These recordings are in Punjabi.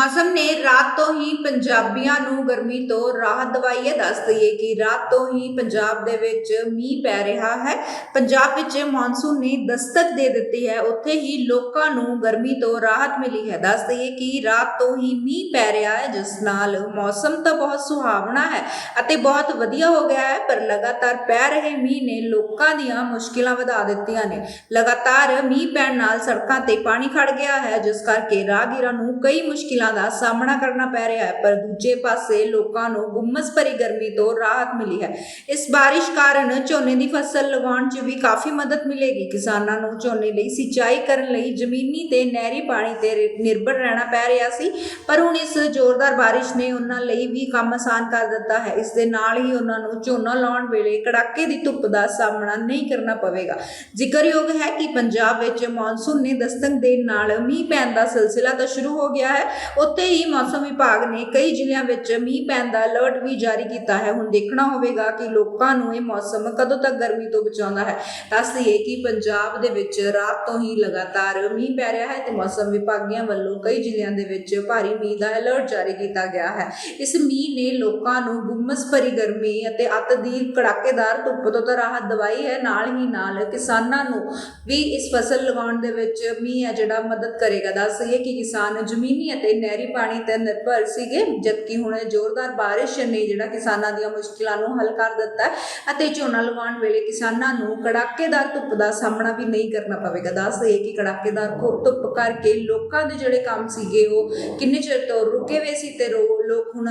ਮੌਸਮ ਨੇ ਰਾਤ ਤੋਂ ਹੀ ਪੰਜਾਬੀਆਂ ਨੂੰ ਗਰਮੀ ਤੋਂ ਰਾਹਤ ਦਵਾਈ ਹੈ। ਦੱਸ ਦਈਏ ਕਿ ਰਾਤ ਤੋਂ ਹੀ ਪੰਜਾਬ ਦੇ ਵਿੱਚ ਮੀਂਹ ਪੈ ਰਿਹਾ ਹੈ। ਪੰਜਾਬ ਵਿੱਚ ਮੌਨਸੂਨ ਨੇ ਦਸਤਕ ਦੇ ਦਿੱਤੀ ਹੈ। ਉੱਥੇ ਹੀ ਲੋਕਾਂ ਨੂੰ ਗਰਮੀ ਤੋਂ ਰਾਹਤ ਮਿਲੀ ਹੈ। ਦੱਸ ਦਈਏ ਕਿ ਰਾਤ ਤੋਂ ਹੀ ਮੀਂਹ ਪੈ ਰਿਹਾ ਹੈ, ਜਿਸ ਨਾਲ ਮੌਸਮ ਤਾਂ ਬਹੁਤ ਸੁਹਾਵਣਾ ਹੈ ਅਤੇ ਬਹੁਤ ਵਧੀਆ ਹੋ ਗਿਆ ਹੈ, ਪਰ ਲਗਾਤਾਰ ਪੈ ਰਹੇ ਮੀਂਹ ਨੇ ਲੋਕਾਂ ਦੀਆਂ ਮੁਸ਼ਕਿਲਾਂ ਵਧਾ ਦਿੱਤੀਆਂ ਨੇ। ਲਗਾਤਾਰ ਮੀਂਹ ਪੈਣ ਨਾਲ ਸੜਕਾਂ ਤੇ ਪਾਣੀ ਖੜ ਗਿਆ ਹੈ, ਜਿਸ ਕਰਕੇ ਰਾਹਗੀਰਾਂ ਨੂੰ ਕਈ ਮੁਸ਼ਕਿਲਾਂ ਦਾ ਸਾਹਮਣਾ ਕਰਨਾ ਪੈ ਰਿਹਾ ਹੈ, ਪਰ ਦੂਜੇ ਪਾਸੇ ਲੋਕਾਂ ਨੂੰ ਗੁੰਮਸ ਭਰੀ ਗਰਮੀ ਤੋਂ ਰਾਹਤ ਮਿਲੀ ਹੈ। ਇਸ ਬਾਰਿਸ਼ ਕਾਰਨ ਝੋਨੇ ਦੀ ਫਸਲ ਲਗਾਉਣ 'ਚ ਵੀ ਕਾਫੀ ਮਦਦ ਮਿਲੇਗੀ। ਕਿਸਾਨਾਂ ਨੂੰ ਝੋਨੇ ਲਈ ਸਿੰਚਾਈ ਕਰਨ ਲਈ ਜ਼ਮੀਨੀ ਤੇ ਨਹਿਰੀ ਪਾਣੀ ਤੇ ਨਿਰਭਰ ਰਹਿਣਾ ਪੈ ਰਿਹਾ ਸੀ, ਪਰ ਹੁਣ ਇਸ ਜ਼ੋਰਦਾਰ ਬਾਰਿਸ਼ ਨੇ ਉਹਨਾਂ ਲਈ ਵੀ ਕੰਮ ਆਸਾਨ ਕਰ ਦਿੱਤਾ ਹੈ। ਇਸ ਦੇ ਨਾਲ ਹੀ ਉਹਨਾਂ ਨੂੰ ਝੋਨਾ ਲਾਉਣ ਵੇਲੇ ਕੜਾਕੇ ਦੀ ਧੁੱਪ ਦਾ ਸਾਹਮਣਾ ਨਹੀਂ ਕਰਨਾ ਪਵੇਗਾ। ਜ਼ਿਕਰਯੋਗ ਹੈ ਕਿ ਪੰਜਾਬ ਵਿੱਚ ਮੌਨਸੂਨ ਨੇ ਦਸਤਕ ਦੇਣ ਨਾਲ ਮੀਂਹ ਪੈਣ ਦਾ ਸਿਲਸਿਲਾ ਤਾਂ ਸ਼ੁਰੂ ਹੋ ਗਿਆ ਹੈ। ਉੱਥੇ ਹੀ ਮੌਸਮ ਵਿਭਾਗ ਨੇ ਕਈ ਜ਼ਿਲ੍ਹਿਆਂ ਵਿੱਚ ਮੀਂਹ ਪੈਣ ਦਾ ਅਲਰਟ ਵੀ ਜਾਰੀ ਕੀਤਾ ਹੈ। ਹੁਣ ਦੇਖਣਾ ਹੋਵੇਗਾ ਕਿ ਲੋਕਾਂ ਨੂੰ ਇਹ ਮੌਸਮ ਕਦੋਂ ਤੱਕ ਗਰਮੀ ਤੋਂ ਬਚਾਉਂਦਾ ਹੈ। ਦੱਸ ਦਈਏ ਕਿ ਪੰਜਾਬ ਦੇ ਵਿੱਚ ਰਾਤ ਤੋਂ ਹੀ ਲਗਾਤਾਰ ਮੀਂਹ ਪੈ ਰਿਹਾ ਹੈ ਤੇ ਮੌਸਮ ਵਿਭਾਗੀਆਂ ਵੱਲੋਂ ਕਈ ਜ਼ਿਲ੍ਹਿਆਂ ਦੇ ਵਿੱਚ ਭਾਰੀ ਮੀਂਹ ਦਾ ਅਲਰਟ ਜਾਰੀ ਕੀਤਾ ਗਿਆ ਹੈ। ਇਸ ਮੀਂਹ ਨੇ ਲੋਕਾਂ ਨੂੰ ਗੁੰਮਸ ਭਰੀ ਗਰਮੀ ਅਤੇ ਅੱਤ ਦੀ ਕੜਾਕੇਦਾਰ ਧੁੱਪ ਤੋਂ ਤਾਂ ਰਾਹਤ ਦਵਾਈ ਹੈ। ਨਾਲ ਹੀ ਨਾਲ ਕਿਸਾਨਾਂ ਨੂੰ ਵੀ ਇਸ ਫਸਲ ਲਗਾਉਣ ਦੇ ਵਿੱਚ ਮੀਂਹ ਹੈ ਜਿਹੜਾ ਮਦਦ ਕਰੇਗਾ। ਦੱਸ ਦਈਏ ਕਿ ਕਿਸਾਨ ਜ਼ਮੀਨੀ ਅਤੇ ਨਹਿਰੀ ਪਾਣੀ ਤੇ ਨਿਰਭਰ ਸੀਗੇ, ਜਦਕਿ ਹੁਣ ਜ਼ੋਰਦਾਰ ਬਾਰਿਸ਼ ਨੇ ਜਿਹੜਾ ਕਿਸਾਨਾਂ ਦੀਆਂ ਮੁਸ਼ਕਿਲਾਂ ਨੂੰ ਹੱਲ ਕਰ ਦਿੱਤਾ ਹੈ ਅਤੇ ਝੋਨਾ ਲਗਾਉਣ ਵੇਲੇ ਕਿਸਾਨਾਂ ਨੂੰ ਕੜਾਕੇਦਾਰ ਧੁੱਪ ਦਾ ਸਾਹਮਣਾ ਵੀ ਨਹੀਂ ਕਰਨਾ ਪਵੇਗਾ। ਦੱਸ ਦਈਏ ਕਿ ਕੜਾਕੇਦਾਰ ਧੁੱਪ ਕਰਕੇ ਲੋਕਾਂ ਦੇ ਜਿਹੜੇ ਕੰਮ ਸੀਗੇ ਉਹ ਕਿੰਨੇ ਚਿਰ ਤੋਂ ਰੁਕੇ ਹੋਏ ਸੀ ਤੇ ਰੋ- ਲੋਕ ਹੁਣ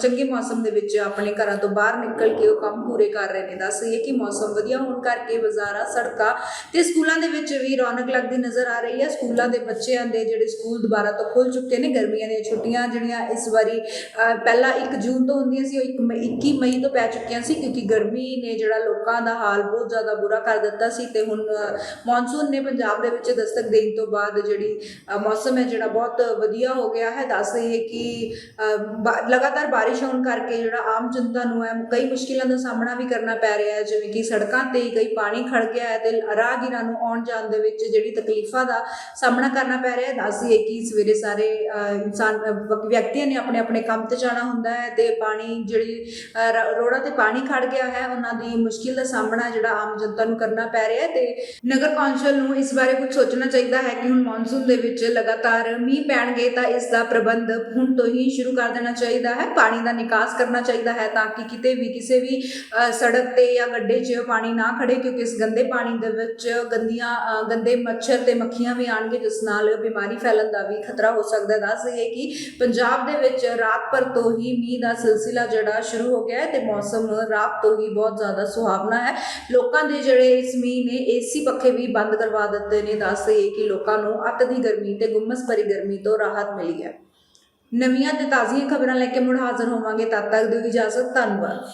ਚੰਗੇ ਮੌਸਮ ਦੇ ਵਿੱਚ ਆਪਣੇ ਘਰਾਂ ਤੋਂ ਬਾਹਰ ਨਿਕਲ ਕੇ ਉਹ ਕੰਮ ਪੂਰੇ ਕਰ ਰਹੇ ਨੇ। ਦੱਸ ਦਈਏ ਕਿ ਮੌਸਮ ਵਧੀਆ ਹੋਣ ਕਰਕੇ ਬਾਜ਼ਾਰਾਂ, ਸੜਕਾਂ ਤੇ ਸਕੂਲਾਂ ਦੇ ਵਿੱਚ ਵੀ ਰੌਣਕ ਲੱਗਦੀ ਨਜ਼ਰ ਆ ਰਹੀ ਹੈ। ਸਕੂਲਾਂ ਦੇ ਬੱਚਿਆਂ ਦੇ ਜਿਹੜੇ ਸਕੂਲ ਦੁਬਾਰਾ ਤੋਂ ਖੁੱਲ ਚੁੱਕੇ ਨੇ, ਗਰਮੀ ਗਰਮੀਆਂ ਦੀਆਂ ਛੁੱਟੀਆਂ ਜਿਹੜੀਆਂ ਇਸ ਵਾਰੀ ਪਹਿਲਾਂ 1 ਜੂਨ ਤੋਂ ਹੁੰਦੀਆਂ ਸੀ ਉਹ 1 ਮਈ 21 ਮਈ ਤੋਂ ਪੈ ਚੁੱਕੀਆਂ ਸੀ ਕਿਉਂਕਿ ਗਰਮੀ ਨੇ ਜਿਹੜਾ ਲੋਕਾਂ ਦਾ ਹਾਲ ਬਹੁਤ ਜ਼ਿਆਦਾ ਬੁਰਾ ਕਰ ਦਿੱਤਾ ਸੀ ਤੇ ਹੁਣ ਮੌਨਸੂਨ ਨੇ ਪੰਜਾਬ ਦੇ ਵਿੱਚ ਦਸਤਕ ਦੇਣ ਤੋਂ ਬਾਅਦ ਜਿਹੜੀ ਮੌਸਮ ਹੈ ਜਿਹੜਾ ਬਹੁਤ ਵਧੀਆ ਹੋ ਗਿਆ ਹੈ। ਦੱਸ ਦਈਏ ਕਿ ਅਹ, ਲਗਾਤਾਰ ਬਾਰਿਸ਼ ਹੋਣ ਕਰਕੇ ਜਿਹੜਾ ਆਮ ਜਨਤਾ ਨੂੰ ਹੈ ਕਈ ਮੁਸ਼ਕਿਲਾਂ ਦਾ ਸਾਹਮਣਾ ਵੀ ਕਰਨਾ ਪੈ ਰਿਹਾ ਹੈ ਜਿਵੇਂ ਕਿ ਸੜਕਾਂ ਤੇ ਕਈ ਪਾਣੀ ਖੜ ਗਿਆ ਹੈ ਤੇ ਰਾਹਗੀਰਾਂ ਨੂੰ ਆਉਣ ਜਾਣ ਦੇ ਵਿੱਚ ਜਿਹੜੀ ਤਕਲੀਫਾਂ ਦਾ ਸਾਹਮਣਾ ਕਰਨਾ ਪੈ ਰਿਹਾ ਹੈ। ਦੱਸ ਦਈਏ ਕਿ ਸਵੇਰੇ ਸਾਰੇ ਇਨਸਾਨ ਵਿਅਕਤੀਆਂ ਨੇ ਆਪਣੇ ਆਪਣੇ ਕੰਮ ਤੇ ਜਾਣਾ ਹੁੰਦਾ ਹੈ ਤੇ ਪਾਣੀ ਜਿਹੜੀ ਅਹ, ਤੇ ਪਾਣੀ ਖੜ ਗਿਆ ਹੈ ਉਹਨਾਂ ਦੀ ਮੁਸ਼ਕਿਲ ਦਾ ਸਾਹਮਣਾ ਜਿਹੜਾ ਆਮ ਜਨਤਾ ਨੂੰ ਕਰਨਾ ਪੈ ਰਿਹਾ ਹੈ ਤੇ ਨਗਰ ਕੌਂਸਲ ਨੂੰ ਇਸ ਬਾਰੇ ਕੁਝ ਸੋਚਣਾ ਚਾਹੀਦਾ ਹੈ ਕਿ ਹੁਣ ਮੌਨਸੂਨ ਦੇ ਵਿੱਚ ਲਗਾਤਾਰ ਮੀਂਹ ਪੈਣਗੇ ਤਾਂ ਇਸ ਦਾ ਪ੍ਰਬੰਧ ਹੁਣ ਤੋਂ ਹੀ ਸ਼ੁਰੂ ਕਰ ਦੇਣਾ ਚਾਹੀਦਾ ਹੈ ਪਾਣੀ ਦਾ ਨਿਕਾਸ ਕਰਨਾ ਚਾਹੀਦਾ ਹੈ ਤਾਂ ਕਿ ਕਿਤੇ ਵੀ ਕਿਸੇ ਵੀ ਸੜਕ ਤੇ ਜਾਂ ਗੱਡੇ 'ਚ ਪਾਣੀ ਨਾ ਖੜੇ ਕਿਉਂਕਿ ਇਸ ਗੰਦੇ ਪਾਣੀ ਦੇ ਵਿੱਚ ਗੰਦੀਆਂ ਗੰਦੇ ਮੱਛਰ ਤੇ ਮੱਖੀਆਂ ਵੀ ਆਣਗੇ ਜਿਸ ਨਾਲ ਬਿਮਾਰੀ ਫੈਲਣ ਦਾ ਵੀ ਖਤਰਾ ਹੋ ਸਕਦਾ ਹੈ। ਦੱਸ ਦਈਏ ਕਿ ਪੰਜਾਬ ਦੇ ਵਿੱਚ ਰਾਤ ਭਰ ਤੋਂ ਹੀ ਮੀਂਹ ਦਾ ਸਿਲਸਿਲਾ ਜਿਹੜਾ ਸ਼ੁਰੂ ਹੋ ਗਿਆ ਹੈ ਤੇ ਮੌਸਮ ਰਾਤ ਤੋਂ ਹੀ ਬਹੁਤ ਜ਼ਿਆਦਾ ਸੁਹਾਵਣਾ ਹੈ। ਲੋਕਾਂ ਦੇ ਜਿਹੜੇ ਇਸ ਮੀਂਹ ਨੇ ਏਸੀ ਪੱਖੇ ਵੀ ਬੰਦ ਕਰਵਾ ਦਿੱਤੇ ਨੇ। ਦੱਸ ਦਈਏ ਕਿ ਲੋਕਾਂ ਨੂੰ ਅੱਤ ਦੀ ਗਰਮੀ ਤੇ ਗੁੰਮਸ ਭਰੀ ਗਰਮੀ ਤੋਂ ਰਾਹਤ ਮਿਲੀ ਹੈ। ਨਵੀਆਂ ਤੇ ਤਾਜ਼ੀਆਂ ਖਬਰਾਂ ਲੈ ਕੇ ਮੁੜ ਹਾਜ਼ਰ ਹੋਵਾਂਗੇ। ਤਦ ਤੱਕ ਦਿਓ ਇਜਾਜ਼ਤ। ਧੰਨਵਾਦ।